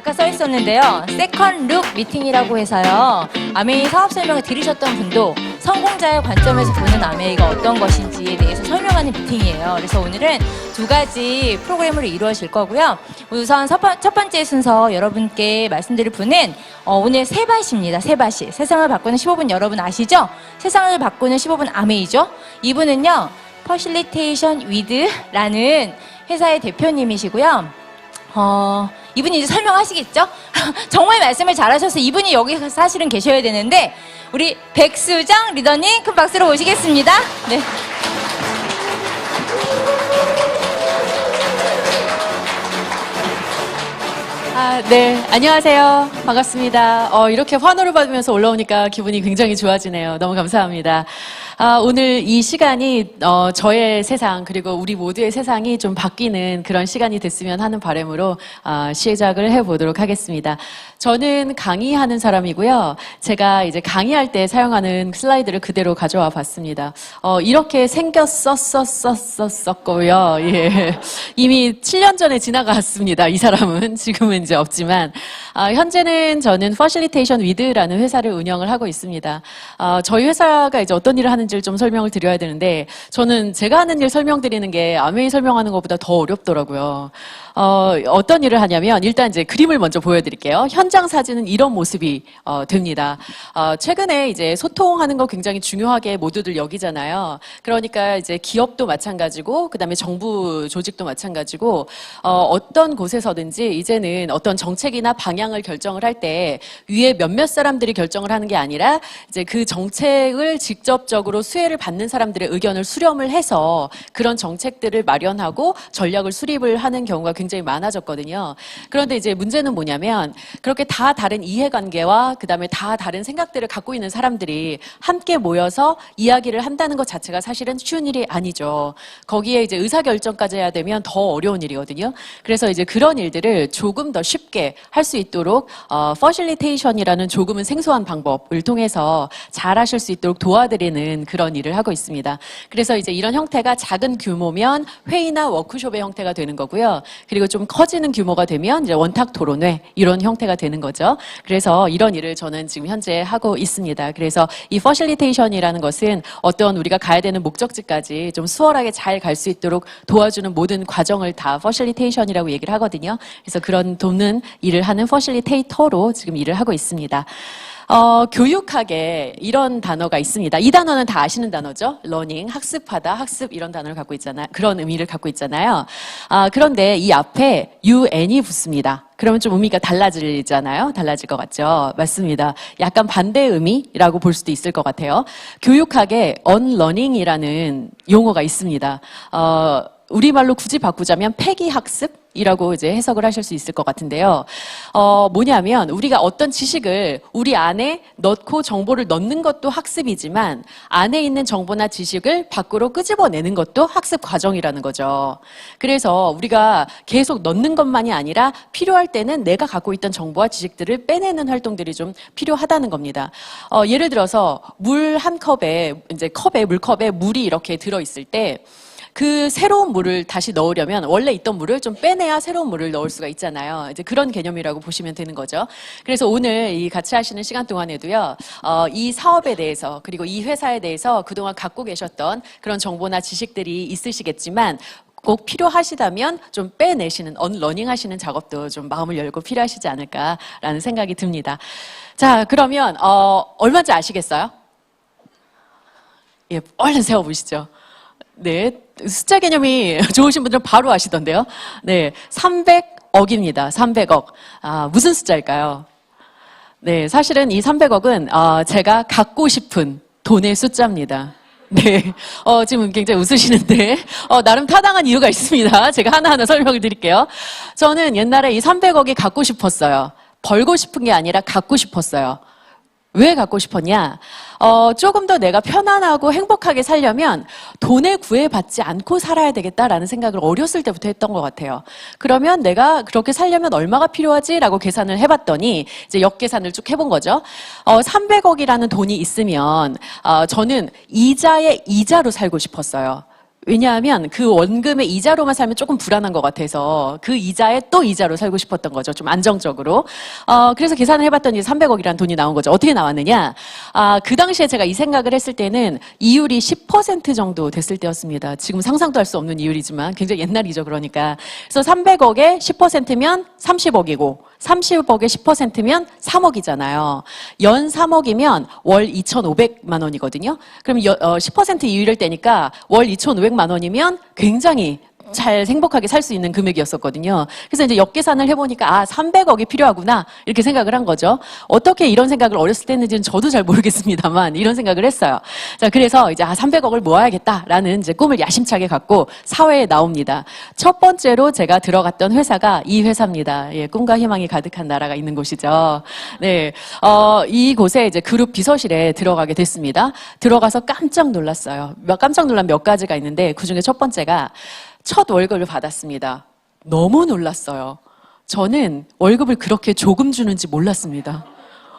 아까 써 있었는데요. 세컨 룩 미팅이라고 해서요. 아메이 사업 설명을 들으셨던 분도 성공자의 관점에서 보는 아메이가 어떤 것인지에 대해서 설명하는 미팅이에요. 그래서 오늘은 두 가지 프로그램으로 이루어질 거고요. 우선 첫, 번째 순서 여러분께 말씀드릴 분은 어, 오늘 세바시입니다. 세바시. 세상을 바꾸는 15분 여러분 아시죠? 세상을 바꾸는 15분 아메이죠? 이분은요. 퍼실리테이션 위드라는 회사의 대표님이시고요. 어, 이분이 이제 설명하시겠죠? 정말 말씀을 잘하셔서 이분이 여기 사실은 계셔야 되는데, 우리 백수정 리더님 큰 박수로 모시겠습니다. 네. 아, 네. 안녕하세요. 반갑습니다. 어, 이렇게 환호를 받으면서 올라오니까 기분이 굉장히 좋아지네요. 너무 감사합니다. 아, 오늘 이 시간이 어, 저의 세상 그리고 우리 모두의 세상이 좀 바뀌는 그런 시간이 됐으면 하는 바람으로 아, 시작을 해보도록 하겠습니다. 저는 강의하는 사람이고요. 제가 이제 강의할 때 사용하는 슬라이드를 그대로 가져와 봤습니다. 어, 이렇게 생겼었었었었었고요. 예. 이미 7년 전에 지나갔습니다. 이 사람은 지금은 이제 없지만 아, 현재는 저는 퍼실리테이션 위드라는 회사를 운영을 하고 있습니다. 아, 저희 회사가 이제 어떤 일을 하는지 를 좀 설명을 드려야 되는데 저는 제가 하는 일 설명드리는 게 아메이 설명하는 것보다 더 어렵더라고요. 어, 어떤 일을 하냐면 일단 이제 그림을 먼저 보여드릴게요. 현장 사진은 이런 모습이 어, 됩니다. 어, 최근에 이제 소통하는 거 굉장히 중요하게 모두들 여기잖아요. 그러니까 이제 기업도 마찬가지고 그다음에 정부 조직도 마찬가지고 어, 어떤 곳에서든지 이제는 어떤 정책이나 방향을 결정을 할 때 위에 몇몇 사람들이 결정을 하는 게 아니라 이제 그 정책을 직접적으로 수혜를 받는 사람들의 의견을 수렴을 해서 그런 정책들을 마련하고 전략을 수립을 하는 경우가 굉장히 많아졌거든요. 그런데 이제 문제는 뭐냐면 그렇게 다 다른 이해관계와 그다음에 다 다른 생각들을 갖고 있는 사람들이 함께 모여서 이야기를 한다는 것 자체가 사실은 쉬운 일이 아니죠. 거기에 이제 의사결정까지 해야 되면 더 어려운 일이거든요. 그래서 이제 그런 일들을 조금 더 쉽게 할 수 있도록 어, 퍼실리테이션이라는 조금은 생소한 방법을 통해서 잘 하실 수 있도록 도와드리는 그런 일을 하고 있습니다. 그래서 이제 이런 형태가 작은 규모면 회의나 워크숍의 형태가 되는 거고요. 그리고 좀 커지는 규모가 되면 이제 원탁 토론회 이런 형태가 되는 거죠. 그래서 이런 일을 저는 지금 현재 하고 있습니다. 그래서 이 퍼실리테이션이라는 것은 어떤 우리가 가야 되는 목적지까지 좀 수월하게 잘 갈 수 있도록 도와주는 모든 과정을 다 퍼실리테이션이라고 얘기를 하거든요. 그래서 그런 돕는 일을 하는 퍼실리테이터로 지금 일을 하고 있습니다. 어, 교육학에 이런 단어가 있습니다. 이 단어는 다 아시는 단어죠. 러닝, 학습하다, 학습 이런 단어를 갖고 있잖아요. 그런 의미를 갖고 있잖아요. 아, 그런데 이 앞에 un이 붙습니다. 그러면 좀 의미가 달라지잖아요. 달라질 것 같죠. 맞습니다. 약간 반대 의미라고 볼 수도 있을 것 같아요. 교육학에 unlearning이라는 용어가 있습니다. 어, 우리말로 굳이 바꾸자면 폐기 학습 이라고 이제 해석을 하실 수 있을 것 같은데요. 어, 뭐냐면 우리가 어떤 지식을 우리 안에 넣고 정보를 넣는 것도 학습이지만 안에 있는 정보나 지식을 밖으로 끄집어내는 것도 학습 과정이라는 거죠. 그래서 우리가 계속 넣는 것만이 아니라 필요할 때는 내가 갖고 있던 정보와 지식들을 빼내는 활동들이 좀 필요하다는 겁니다. 어, 예를 들어서 물 한 컵에 이제 컵에 물컵에 물이 이렇게 들어 있을 때 그 새로운 물을 다시 넣으려면 원래 있던 물을 좀 빼내야 새로운 물을 넣을 수가 있잖아요. 이제 그런 개념이라고 보시면 되는 거죠. 그래서 오늘 이 같이 하시는 시간 동안에도요, 어, 이 사업에 대해서 그리고 이 회사에 대해서 그동안 갖고 계셨던 그런 정보나 지식들이 있으시겠지만 꼭 필요하시다면 좀 빼내시는 언러닝 하시는 작업도 좀 마음을 열고 필요하시지 않을까라는 생각이 듭니다. 자, 그러면 어, 얼마인지 아시겠어요? 예, 얼른 세워 보시죠. 네, 숫자 개념이 좋으신 분들은 바로 아시던데요. 네, 300억입니다. 300억. 아, 무슨 숫자일까요? 네, 사실은 이 300억은 어, 제가 갖고 싶은 돈의 숫자입니다. 네, 어, 지금 굉장히 웃으시는데, 어, 나름 타당한 이유가 있습니다. 제가 하나하나 설명을 드릴게요. 저는 옛날에 이 300억이 갖고 싶었어요. 벌고 싶은 게 아니라 갖고 싶었어요. 왜 갖고 싶었냐? 어, 조금 더 내가 편안하고 행복하게 살려면 돈에 구애받지 않고 살아야 되겠다라는 생각을 어렸을 때부터 했던 것 같아요. 그러면 내가 그렇게 살려면 얼마가 필요하지라고 계산을 해봤더니 이제 역계산을 쭉 해본 거죠. 어, 300억이라는 돈이 있으면 어, 저는 이자의 이자로 살고 싶었어요. 왜냐하면 그 원금의 이자로만 살면 조금 불안한 것 같아서 그 이자에 또 이자로 살고 싶었던 거죠. 좀 안정적으로. 어, 그래서 계산을 해봤더니 300억이라는 돈이 나온 거죠. 어떻게 나왔느냐? 아, 그 당시에 제가 이 생각을 했을 때는 이율이 10% 정도 됐을 때였습니다. 지금 상상도 할 수 없는 이율이지만 굉장히 옛날이죠. 그러니까. 그래서 300억에 10%면 30억이고 30억에 10%면 3억이잖아요. 연 3억이면 월 2,500만 원이거든요. 그럼 여- 어, 10% 이율을 떼니까 월 2,500만 원이면 굉장히 잘 행복하게 살 수 있는 금액이었었거든요. 그래서 이제 역계산을 해보니까 아 300억이 필요하구나 이렇게 생각을 한 거죠. 어떻게 이런 생각을 어렸을 때 했는지는 저도 잘 모르겠습니다만 이런 생각을 했어요. 자 그래서 이제 아 300억을 모아야겠다라는 이제 꿈을 야심차게 갖고 사회에 나옵니다. 첫 번째로 제가 들어갔던 회사가 이 회사입니다. 예, 꿈과 희망이 가득한 나라가 있는 곳이죠. 네, 어, 이곳에 이제 그룹 비서실에 들어가게 됐습니다. 들어가서 깜짝 놀랐어요. 몇- 깜짝 놀란 몇 가지가 있는데 그 중에 첫 번째가 첫 월급을 받았습니다. 너무 놀랐어요. 저는 월급을 그렇게 조금 주는지 몰랐습니다.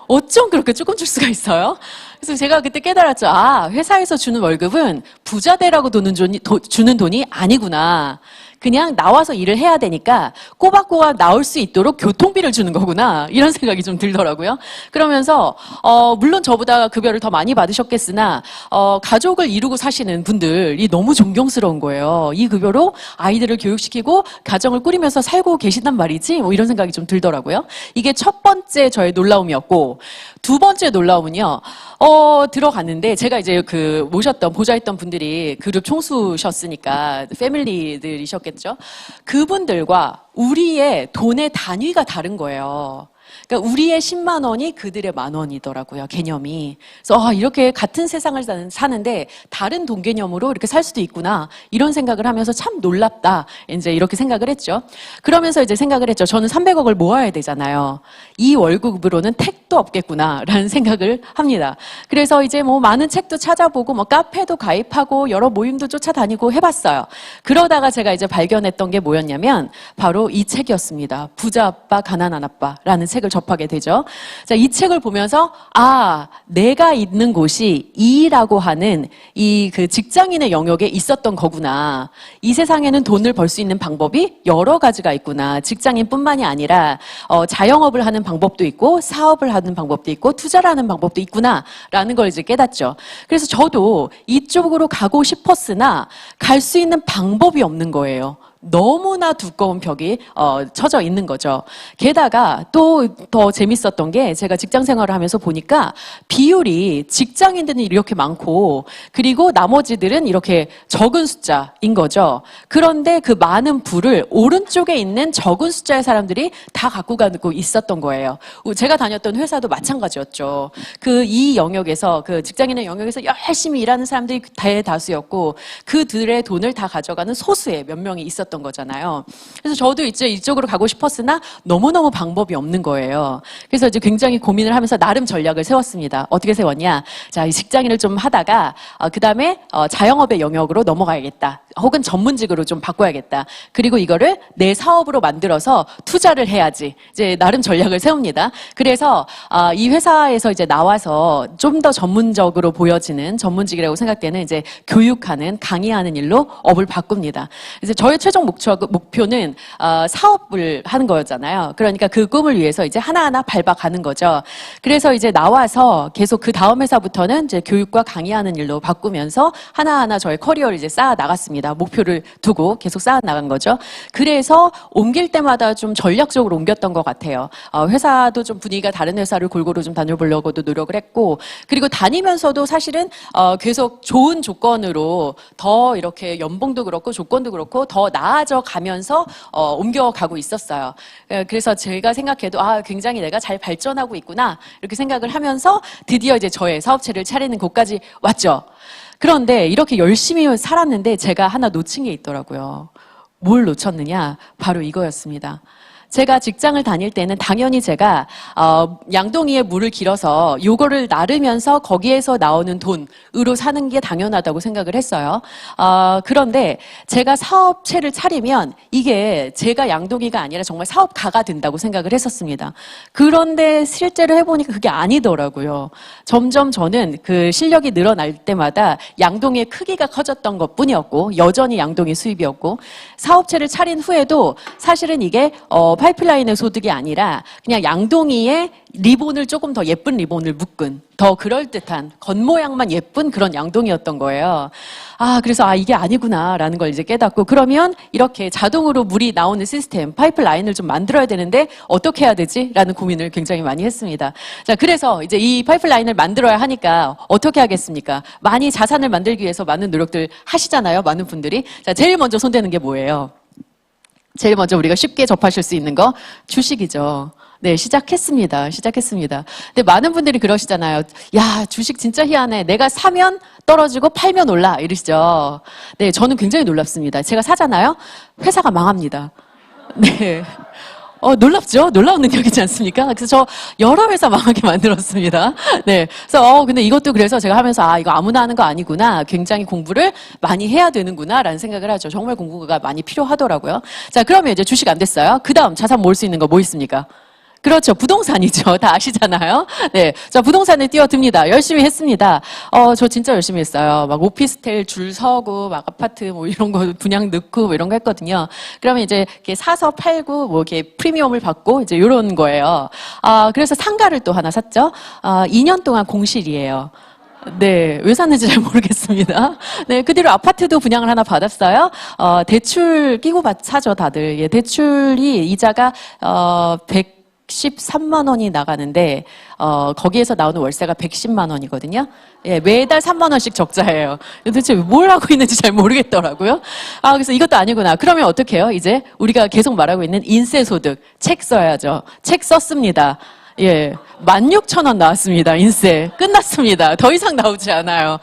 어쩜 그렇게 조금 줄 수가 있어요? 그래서 제가 그때 깨달았죠. 아, 회사에서 주는 월급은 부자대라고 도는 돈이, 도- 주는 돈이 아니구나. 그냥 나와서 일을 해야 되니까 꼬박꼬박 나올 수 있도록 교통비를 주는 거구나. 이런 생각이 좀 들더라고요. 그러면서, 어, 물론 저보다 급여를 더 많이 받으셨겠으나, 어, 가족을 이루고 사시는 분들이 너무 존경스러운 거예요. 이 급여로 아이들을 교육시키고 가정을 꾸리면서 살고 계신단 말이지? 뭐 이런 생각이 좀 들더라고요. 이게 첫 번째 저의 놀라움이었고, 두 번째 놀라움은요, 어, 들어갔는데, 제가 이제 그 모셨던, 보좌했던 분들이 그룹 총수셨으니까, 패밀리들이셨겠 죠? 그분들과 우리의 돈의 단위가 다른 거예요. 그러니까 우리의 10만 원이 그들의 만 원이더라고요, 개념이. 그래서 아, 이렇게 같은 세상을 사는- 사는데 다른 돈 개념으로 이렇게 살 수도 있구나. 이런 생각을 하면서 참 놀랍다. 이제 이렇게 생각을 했죠. 그러면서 이제 생각을 했죠. 저는 300억을 모아야 되잖아요. 이 월급으로는 택도 없겠구나라는 생각을 합니다. 그래서 이제 뭐 많은 책도 찾아보고 뭐 카페도 가입하고 여러 모임도 쫓아다니고 해봤어요. 그러다가 제가 이제 발견했던 게 뭐였냐면 바로 이 책이었습니다. 부자 아빠, 가난한 아빠라는 책을 접 하게 되죠. 자, 이 책을 보면서 아, 내가 있는 곳이 이라고 하는 이 그 직장인의 영역에 있었던 거구나. 이 세상에는 돈을 벌 수 있는 방법이 여러 가지가 있구나. 직장인뿐만이 아니라 어, 자영업을 하는 방법도 있고 사업을 하는 방법도 있고 투자를 하는 방법도 있구나라는 걸 이제 깨닫죠. 그래서 저도 이쪽으로 가고 싶었으나 갈 수 있는 방법이 없는 거예요. 너무나 두꺼운 벽이 어, 쳐져 있는 거죠. 게다가 또 더 재밌었던 게 제가 직장 생활을 하면서 보니까 비율이 직장인들은 이렇게 많고 그리고 나머지들은 이렇게 적은 숫자인 거죠. 그런데 그 많은 부를 오른쪽에 있는 적은 숫자의 사람들이 다 갖고 가고 있었던 거예요. 제가 다녔던 회사도 마찬가지였죠. 그 이 영역에서 그 직장인의 영역에서 열심히 일하는 사람들이 대다수였고 그들의 돈을 다 가져가는 소수의 몇 명이 있었던 거잖아요. 그래서 저도 이제 이쪽으로 가고 싶었으나 너무너무 방법이 없는 거예요. 그래서 이제 굉장히 고민을 하면서 나름 전략을 세웠습니다. 어떻게 세웠냐? 자, 이 직장인을 좀 하다가 어, 그다음에 어, 자영업의 영역으로 넘어가야겠다. 혹은 전문직으로 좀 바꿔야겠다. 그리고 이거를 내 사업으로 만들어서 투자를 해야지. 이제 나름 전략을 세웁니다. 그래서 아, 이 회사에서 이제 나와서 좀 더 전문적으로 보여지는 전문직이라고 생각되는 이제 교육하는 강의하는 일로 업을 바꿉니다. 이제 저의 최종 목표, 목표는 어, 사업을 하는 거였잖아요. 그러니까 그 꿈을 위해서 이제 하나하나 밟아가는 거죠. 그래서 이제 나와서 계속 그 다음 회사부터는 이제 교육과 강의하는 일로 바꾸면서 하나하나 저의 커리어를 이제 쌓아 나갔습니다. 목표를 두고 계속 쌓아 나간 거죠. 그래서 옮길 때마다 좀 전략적으로 옮겼던 것 같아요. 어, 회사도 좀 분위기가 다른 회사를 골고루 좀 다녀보려고도 노력을 했고, 그리고 다니면서도 사실은 어, 계속 좋은 조건으로 더 이렇게 연봉도 그렇고 조건도 그렇고 더 나아져 가면서 어, 옮겨가고 있었어요. 예, 그래서 제가 생각해도 아 굉장히 내가 잘 발전하고 있구나 이렇게 생각을 하면서 드디어 이제 저의 사업체를 차리는 곳까지 왔죠. 그런데 이렇게 열심히 살았는데 제가 하나 놓친 게 있더라고요. 뭘 놓쳤느냐? 바로 이거였습니다. 제가 직장을 다닐 때는 당연히 제가 어, 양동이에 물을 길어서 요거를 나르면서 거기에서 나오는 돈으로 사는 게 당연하다고 생각을 했어요. 어, 그런데 제가 사업체를 차리면 이게 제가 양동이가 아니라 정말 사업가가 된다고 생각을 했었습니다. 그런데 실제로 해보니까 그게 아니더라고요. 점점 저는 그 실력이 늘어날 때마다 양동이의 크기가 커졌던 것 뿐이었고 여전히 양동이 수입이었고 사업체를 차린 후에도 사실은 이게 어, 파이프라인의 소득이 아니라 그냥 양동이에 리본을 조금 더 예쁜 리본을 묶은 더 그럴듯한 겉모양만 예쁜 그런 양동이었던 거예요. 아, 그래서 아, 이게 아니구나라는 걸 이제 깨닫고 그러면 이렇게 자동으로 물이 나오는 시스템, 파이프라인을 좀 만들어야 되는데 어떻게 해야 되지? 라는 고민을 굉장히 많이 했습니다. 자, 그래서 이제 이 파이프라인을 만들어야 하니까 어떻게 하겠습니까? 많이 자산을 만들기 위해서 많은 노력들 하시잖아요. 많은 분들이. 자, 제일 먼저 손대는 게 뭐예요? 제일 먼저 우리가 쉽게 접하실 수 있는 거 주식이죠. 네, 시작했습니다. 시작했습니다. 근데 많은 분들이 그러시잖아요. 야, 주식 진짜 희한해. 내가 사면 떨어지고 팔면 올라. 이러시죠. 네, 저는 굉장히 놀랍습니다. 제가 사잖아요. 회사가 망합니다. 네. 어, 놀랍죠? 놀라운 능력이지 않습니까? 그래서 저 여러 회사 망하게 만들었습니다. 네. 그래서, 어, 근데 이것도 그래서 제가 하면서, 아, 이거 아무나 하는 거 아니구나. 굉장히 공부를 많이 해야 되는구나. 라는 생각을 하죠. 정말 공부가 많이 필요하더라고요. 자, 그러면 이제 주식 안 됐어요. 그 다음 자산 모을 수 있는 거 뭐 있습니까? 그렇죠. 부동산이죠. 다 아시잖아요. 네. 자, 부동산에 뛰어듭니다. 열심히 했습니다. 어, 저 진짜 열심히 했어요. 막 오피스텔 줄 서고, 막 아파트 뭐 이런 거 분양 넣고 뭐 이런 거 했거든요. 그러면 이제 이렇게 사서 팔고, 뭐 이렇게 프리미엄을 받고, 이제 이런 거예요. 아, 그래서 상가를 또 하나 샀죠. 아, 2년 동안 공실이에요. 네, 왜 샀는지 잘 모르겠습니다. 네, 그 뒤로 아파트도 분양을 하나 받았어요. 어, 대출 끼고 받, 사죠, 다들. 예, 대출이 이자가, 어, 113만 원이 나가는데, 어, 거기에서 나오는 월세가 110만 원이거든요. 예, 매달 3만 원씩 적자예요. 도대체 뭘 하고 있는지 잘 모르겠더라고요. 아, 그래서 이것도 아니구나. 그러면 어떻게 해요? 이제 우리가 계속 말하고 있는 인세 소득. 책 써야죠. 책 썼습니다. 예, 16,000원 나왔습니다. 인세. 끝났습니다. 더 이상 나오지 않아요.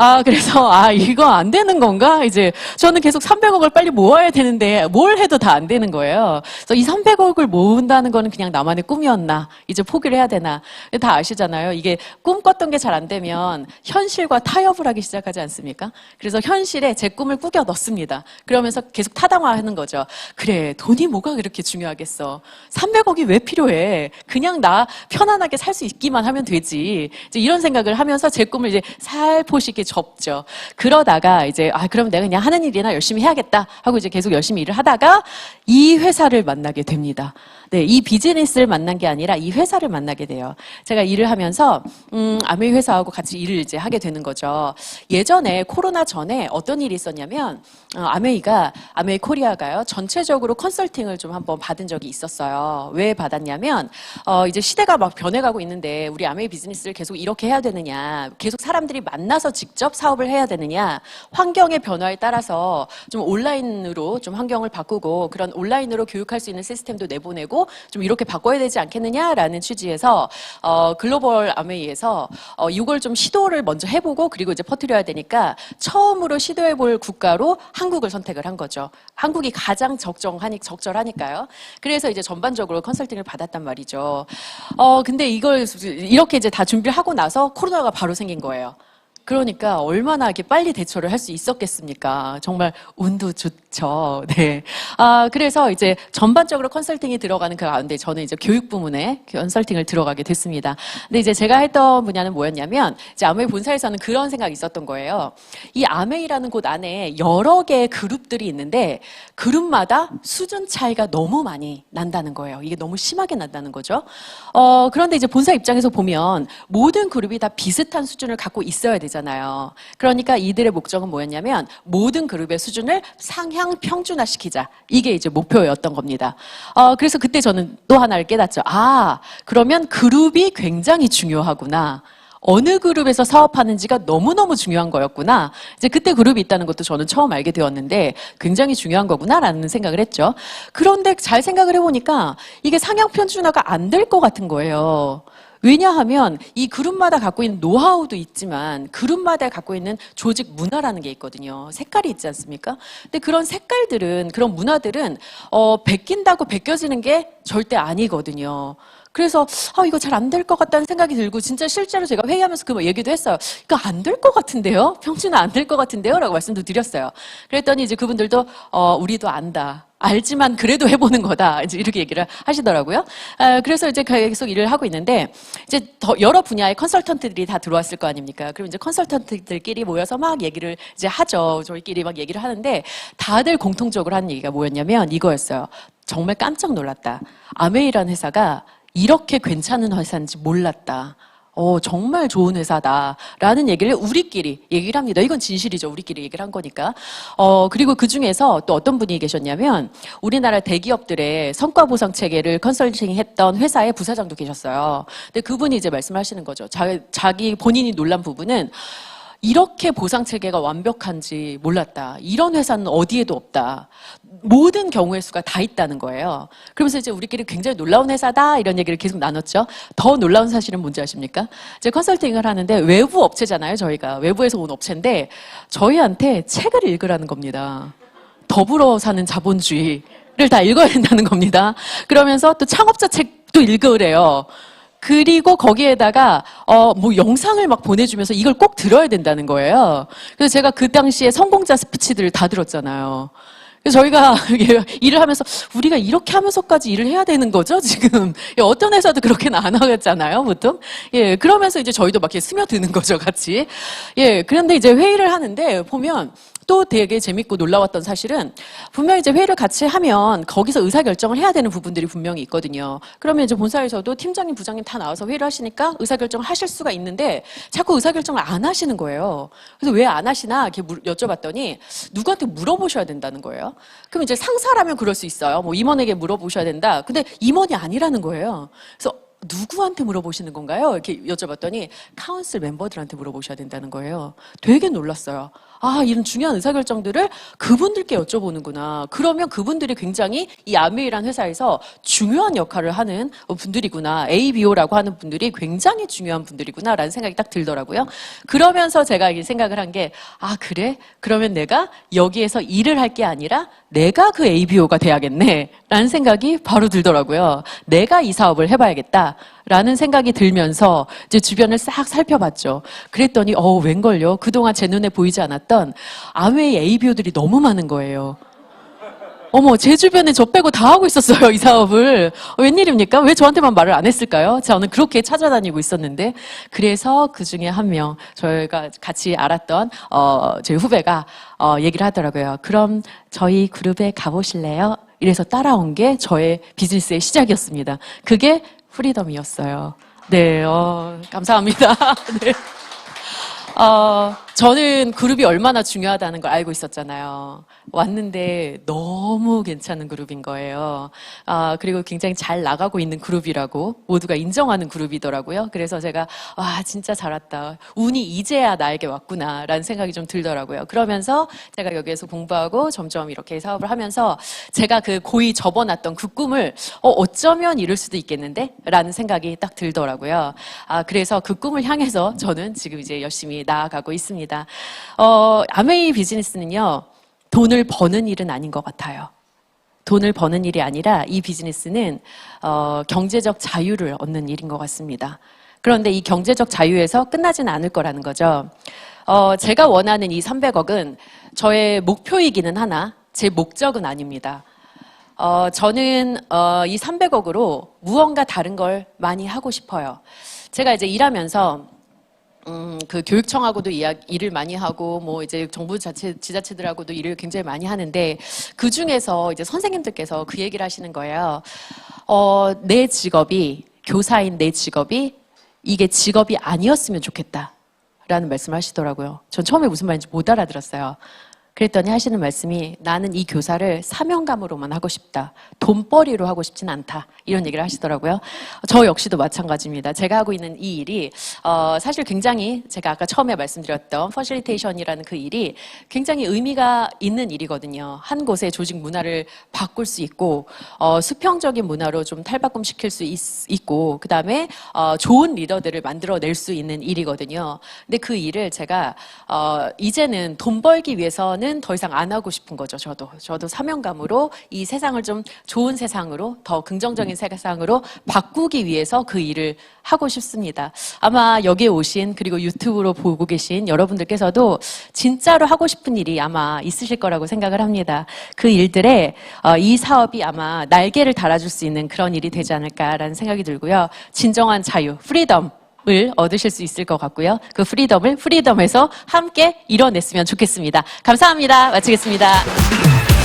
아, 그래서, 아, 이거 안 되는 건가? 이제, 저는 계속 300억을 빨리 모아야 되는데, 뭘 해도 다 안 되는 거예요. 그래서 이 300억을 모은다는 거는 그냥 나만의 꿈이었나? 이제 포기를 해야 되나? 다 아시잖아요. 이게 꿈 꿨던 게 잘 안 되면, 현실과 타협을 하기 시작하지 않습니까? 그래서 현실에 제 꿈을 꾸겨 넣습니다. 그러면서 계속 타당화 하는 거죠. 그래, 돈이 뭐가 그렇게 중요하겠어. 300억이 왜 필요해? 그냥 나 편 안하게 살 수 있기만 하면 되지. 이제 이런 생각을 하면서 제 꿈을 이제 살포시 접죠. 그러다가 이제 아 그럼 내가 그냥 하는 일이나 열심히 해야겠다 하고 이제 계속 열심히 일을 하다가 이 회사를 만나게 됩니다. 네, 이 비즈니스를 만난 게 아니라 이 회사를 만나게 돼요. 제가 일을 하면서 음, 아메이 회사하고 같이 일을 이제 하게 되는 거죠. 예전에 코로나 전에 어떤 일이 있었냐면 어, 아메이가 아메이 코리아가요 전체적으로 컨설팅을 좀 한번 받은 적이 있었어요. 왜 받았냐면 어, 이제 시대가 막 변해가고 있는데 우리 아메이 비즈니스를 계속 이렇게 해야 되느냐, 계속 사람들이 만나서 직접 사업을 해야 되느냐, 환경의 변화에 따라서 좀 온라인으로 좀 환경을 바꾸고 그런 온라인으로 교육할 수 있는 시스템도 내보내고 좀 이렇게 바꿔야 되지 않겠느냐라는 취지에서 어, 글로벌 아메이에서 어, 이걸 좀 시도를 먼저 해보고 그리고 이제 퍼뜨려야 되니까 처음으로 시도해볼 국가로 한국을 선택을 한 거죠. 한국이 가장 적정하니 적절하니까요. 그래서 이제 전반적으로 컨설팅을 받았단 말이죠. 어 근데 이걸 이렇게 이제 다 준비를 하고 나서 코로나가 바로 생긴 거예요. 그러니까 얼마나 이렇게 빨리 대처를 할 수 있었겠습니까? 정말 운도 좋죠. 네. 아, 그래서 이제 전반적으로 컨설팅이 들어가는 그 가운데 저는 이제 교육 부문에 컨설팅을 들어가게 됐습니다. 근데 이제 제가 했던 분야는 뭐였냐면 이제 아메이 본사에서는 그런 생각이 있었던 거예요. 이 아메이라는 곳 안에 여러 개의 그룹들이 있는데 그룹마다 수준 차이가 너무 많이 난다는 거예요. 이게 너무 심하게 난다는 거죠. 어, 그런데 이제 본사 입장에서 보면 모든 그룹이 다 비슷한 수준을 갖고 있어야 되잖아요. 그러니까 이들의 목적은 뭐였냐면 모든 그룹의 수준을 상향 평준화시키자. 이게 이제 목표였던 겁니다. 어, 그래서 그때 저는 또 하나를 깨닫죠. 아, 그러면 그룹이 굉장히 중요하구나. 어느 그룹에서 사업하는지가 너무너무 중요한 거였구나. 이제 그때 그룹이 있다는 것도 저는 처음 알게 되었는데 굉장히 중요한 거구나라는 생각을 했죠. 그런데 잘 생각을 해보니까 이게 상향 평준화가 안 될 것 같은 거예요. 왜냐하면 이 그룹마다 갖고 있는 노하우도 있지만 그룹마다 갖고 있는 조직 문화라는 게 있거든요. 색깔이 있지 않습니까? 근데 그런 색깔들은 그런 문화들은 어 베낀다고 베껴지는 게 절대 아니거든요. 그래서 아 이거 잘 안 될 것 같다는 생각이 들고 진짜 실제로 제가 회의하면서 그 얘기도 했어요. 이거 안될 것 같은데요? 평준은 안될 것 같은데요?라고 말씀도 드렸어요. 그랬더니 이제 그분들도 어 우리도 안다. 알지만 그래도 해보는 거다. 이제 이렇게 얘기를 하시더라고요. 아, 그래서 이제 계속 일을 하고 있는데 이제 더 여러 분야의 컨설턴트들이 다 들어왔을 거 아닙니까? 그럼 이제 컨설턴트들끼리 모여서 막 얘기를 이제 하죠. 저희끼리 막 얘기를 하는데 다들 공통적으로 하는 얘기가 뭐였냐면 이거였어요. 정말 깜짝 놀랐다. 아메이라는 회사가 이렇게 괜찮은 회사인지 몰랐다. 어, 정말 좋은 회사다라는 얘기를 우리끼리 얘기를 합니다. 이건 진실이죠. 우리끼리 얘기를 한 거니까. 어, 그리고 그 중에서 또 어떤 분이 계셨냐면 우리나라 대기업들의 성과 보상 체계를 컨설팅 했던 회사의 부사장도 계셨어요. 근데 그분이 이제 말씀하시는 거죠. 자, 자기 본인이 놀란 부분은 이렇게 보상 체계가 완벽한지 몰랐다. 이런 회사는 어디에도 없다. 모든 경우의 수가 다 있다는 거예요. 그러면서 이제 우리끼리 굉장히 놀라운 회사다 이런 얘기를 계속 나눴죠. 더 놀라운 사실은 뭔지 아십니까? 이제 컨설팅을 하는데 외부 업체잖아요. 저희가 외부에서 온 업체인데 저희한테 책을 읽으라는 겁니다. 더불어 사는 자본주의를 다 읽어야 된다는 겁니다. 그러면서 또 창업자 책도 읽으래요. 그리고 거기에다가 어 뭐 영상을 막 보내주면서 이걸 꼭 들어야 된다는 거예요. 그래서 제가 그 당시에 성공자 스피치들을 다 들었잖아요. 그래서 저희가 일을 하면서 우리가 이렇게 하면서까지 일을 해야 되는 거죠 지금 예, 어떤 회사도 그렇게는 안 하겠잖아요 보통 예 그러면서 이제 저희도 막 이렇게 스며드는 거죠 같이 예 그런데 이제 회의를 하는데 보면 또 되게 재밌고 놀라웠던 사실은 분명히 이제 회의를 같이 하면 거기서 의사 결정을 해야 되는 부분들이 분명히 있거든요. 그러면 이제 본사에서도 팀장님, 부장님 다 나와서 회의를 하시니까 의사 결정을 하실 수가 있는데 자꾸 의사 결정을 안 하시는 거예요. 그래서 왜 안 하시나 이렇게 물- 여쭤봤더니 누구한테 물어보셔야 된다는 거예요. 그럼 이제 상사라면 그럴 수 있어요. 뭐 임원에게 물어보셔야 된다. 근데 임원이 아니라는 거예요. 그래서 누구한테 물어보시는 건가요? 이렇게 여쭤봤더니 카운슬 멤버들한테 물어보셔야 된다는 거예요. 되게 놀랐어요. 아, 이런 중요한 의사결정들을 그분들께 여쭤보는구나. 그러면 그분들이 굉장히 이 아메이란 회사에서 중요한 역할을 하는 분들이구나. ABO라고 하는 분들이 굉장히 중요한 분들이구나라는 생각이 딱 들더라고요. 그러면서 제가 이 생각을 한 게, 아, 그래? 그러면 내가 여기에서 일을 할 게 아니라 내가 그 ABO가 돼야겠네. 라는 생각이 바로 들더라고요. 내가 이 사업을 해봐야겠다. 라는 생각이 들면서 이제 주변을 싹 살펴봤죠. 그랬더니, 어, 웬걸요? 그동안 제 눈에 보이지 않았던 아메이 ABO들이 너무 많은 거예요. 어머, 제 주변에 저 빼고 다 하고 있었어요, 이 사업을. 어, 웬일입니까? 왜 저한테만 말을 안 했을까요? 저는 그렇게 찾아다니고 있었는데. 그래서 그 중에 한 명, 저희가 같이 알았던, 어, 제 후배가, 어, 얘기를 하더라고요. 그럼 저희 그룹에 가보실래요? 이래서 따라온 게 저의 비즈니스의 시작이었습니다. 그게 프리덤이었어요. 네, 어, 감사합니다. 네. 어, 저는 그룹이 얼마나 중요하다는 걸 알고 있었잖아요. 왔는데 너무 괜찮은 그룹인 거예요. 아, 그리고 굉장히 잘 나가고 있는 그룹이라고 모두가 인정하는 그룹이더라고요. 그래서 제가, 와, 진짜 잘 왔다. 운이 이제야 나에게 왔구나. 라는 생각이 좀 들더라고요. 그러면서 제가 여기에서 공부하고 점점 이렇게 사업을 하면서 제가 그 고이 접어놨던 그 꿈을 어, 어쩌면 이룰 수도 있겠는데? 라는 생각이 딱 들더라고요. 아, 그래서 그 꿈을 향해서 저는 지금 이제 열심히 나아가고 있습니다. 어, 아메이 비즈니스는요, 돈을 버는 일은 아닌 것 같아요. 돈을 버는 일이 아니라 이 비즈니스는 어, 경제적 자유를 얻는 일인 것 같습니다. 그런데 이 경제적 자유에서 끝나지는 않을 거라는 거죠. 어, 제가 원하는 이 300억은 저의 목표이기는 하나 제 목적은 아닙니다. 어, 저는 어, 이 300억으로 무언가 다른 걸 많이 하고 싶어요. 제가 이제 일하면서 음, 그 교육청하고도 이야, 일을 많이 하고, 뭐 이제 정부 자체, 지자체들하고도 일을 굉장히 많이 하는데, 그 중에서 이제 선생님들께서 그 얘기를 하시는 거예요. 어, 내 직업이, 교사인 내 직업이, 이게 직업이 아니었으면 좋겠다. 라는 말씀을 하시더라고요. 전 처음에 무슨 말인지 못 알아들었어요. 그랬더니 하시는 말씀이 나는 이 교사를 사명감으로만 하고 싶다. 돈벌이로 하고 싶진 않다. 이런 얘기를 하시더라고요. 저 역시도 마찬가지입니다. 제가 하고 있는 이 일이 어, 사실 굉장히 제가 아까 처음에 말씀드렸던 퍼실리테이션이라는 그 일이 굉장히 의미가 있는 일이거든요. 한 곳의 조직 문화를 바꿀 수 있고 어, 수평적인 문화로 좀 탈바꿈시킬 수 있, 고 그다음에 어, 좋은 리더들을 만들어낼 수 있는 일이거든요. 근데 그 일을 제가 어, 이제는 돈 벌기 위해서는 더 이상 안 하고 싶은 거죠. 저도 저도 사명감으로 이 세상을 좀 좋은 세상으로 더 긍정적인 세상으로 바꾸기 위해서 그 일을 하고 싶습니다. 아마 여기에 오신 그리고 유튜브로 보고 계신 여러분들께서도 진짜로 하고 싶은 일이 아마 있으실 거라고 생각을 합니다. 그 일들에 어, 이 사업이 아마 날개를 달아줄 수 있는 그런 일이 되지 않을까라는 생각이 들고요. 진정한 자유, 프리덤. 을 얻으실 수 있을 것 같고요. 그 프리덤을 프리덤에서 함께 이뤄냈으면 좋겠습니다. 감사합니다. 마치겠습니다.